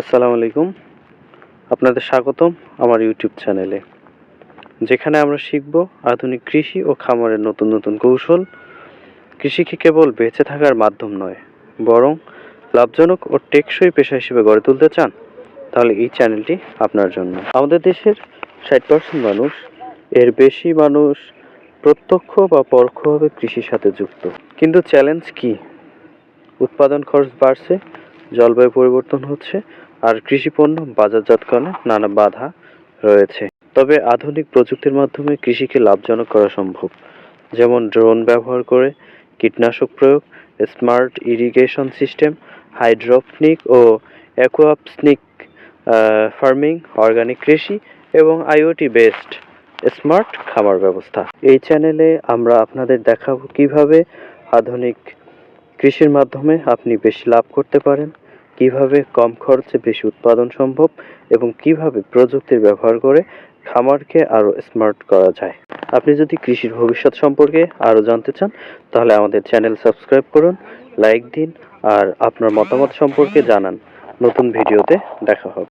আসসালামু আলাইকুম। আপনাদের স্বাগতম আমার ইউটিউব চ্যানেলে। যেখানে আমরা শিখব আধুনিক কৃষি ও খামারের নতুন নতুন কৌশল। কৃষিকে কেবল বেঁচে থাকার মাধ্যম নয়, বরং লাভজনক ও টেকসই পেশা হিসেবে গড়ে তুলতে চান, তাহলে এই চ্যানেলটি আপনার জন্য। আমাদের দেশের ষাট পার্সেন্ট মানুষ, এর বেশি মানুষ প্রত্যক্ষ বা পরোক্ষভাবে কৃষির সাথে যুক্ত। কিন্তু চ্যালেঞ্জ কি? উৎপাদন খরচ বাড়ছে, জলবায়ু পরিবর্তন হচ্ছে আর কৃষি পণ্য বাজারজাতকরণে নানা বাধা রয়েছে। তবে আধুনিক প্রযুক্তির মাধ্যমে কৃষিকে লাভজনক করা সম্ভব। যেমন ড্রোন ব্যবহার করে কীটনাশক প্রয়োগ, স্মার্ট ইরিগেশন সিস্টেম, হাইড্রোপনিক ও অ্যাকোয়াপসনিক ফার্মিং, অর্গানিক কৃষি এবং আইওটি বেসড স্মার্ট খামার ব্যবস্থা। এই চ্যানেলে আমরা আপনাদের দেখাবো কীভাবে আধুনিক কৃষির মাধ্যমে আপনি বেশি লাভ করতে পারেন। কীভাবে কম খরচে বেশি উৎপাদন সম্ভব এবং কীভাবে প্রযুক্তির ব্যবহার করে খামারকে আরও স্মার্ট করা যায়। আপনি যদি কৃষির ভবিষ্যৎ সম্পর্কে আরও জানতে চান, তাহলে আমাদের চ্যানেল সাবস্ক্রাইব করুন, লাইক দিন, আর আপনার মতামত সম্পর্কে জানান। নতুন ভিডিওতে দেখা হবে।